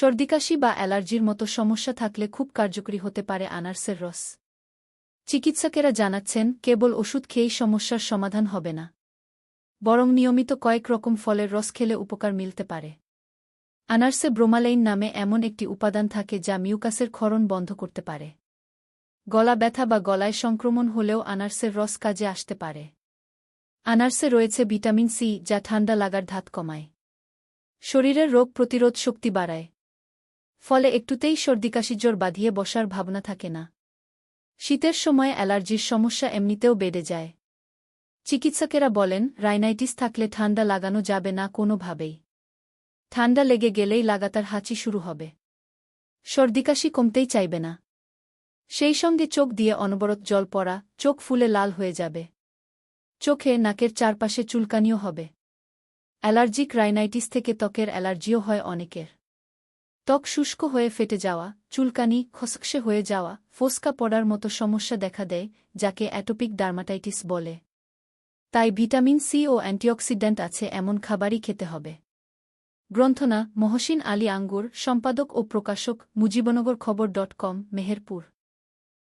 সর্দিকাশি বা অ্যালার্জির মতো সমস্যা থাকলে খুব কার্যকরী হতে পারে আনারসের রস। চিকিৎসকেরা জানাচ্ছেন, কেবল ওষুধ খেয়েই সমস্যার সমাধান হবে না। বরং নিয়মিত কয়েক রকম ফলের রস খেলে উপকার মিলতে পারে। আনারসে ব্রোমালাইন নামে এমন একটি উপাদান থাকে যা মিউকাসের ক্ষরণ বন্ধ করতে পারে। গলা ব্যথা বা গলায় সংক্রমণ হলেও আনারসের রস কাজে আসতে পারে। আনারসে রয়েছে ভিটামিন সি, যা ঠান্ডা লাগার ধাত কমায়। শরীরের রোগ প্রতিরোধ শক্তি বাড়ায়। ফলে একটুতেই সর্দিকাশি জ্বর বাঁধিয়ে বসার ভাবনা থাকে না। শীতের সময় অ্যালার্জির সমস্যা এমনিতেও বেড়ে যায়। চিকিৎসকেরা বলেন, রাইনাইটিস থাকলে ঠান্ডা লাগানো যাবে না কোনোভাবেই। ঠান্ডা লেগে গেলেই লাগাতার হাঁচি শুরু হবে। সর্দিকাশি কমতেই চাইবে না। সেই সঙ্গে চোখ দিয়ে অনবরত জল পড়া, চোখ ফুলে লাল হয়ে যাবে। চোখে নাকের চারপাশে চুলকানিও হবে। অ্যালার্জিক রাইনাইটিস থেকে ত্বকের অ্যালার্জিও হয় অনেকের। ত্বক শুষ্ক হয়ে ফেটে যাওয়া, চুলকানি খসকসে হয়ে যাওয়া, ফোসকা পড়ার মতো সমস্যা দেখা দেয়, যাকে অ্যাটোপিক ডার্মাটাইটিস বলে। তাই ভিটামিন সি ও অ্যান্টিঅক্সিডেন্ট আছে এমন খাবারই খেতে হবে। গ্রন্থনা, মহসিন আলী আঙ্গুর, সম্পাদক ও প্রকাশক, মুজিবনগর খবর ডট কম, মেহেরপুর।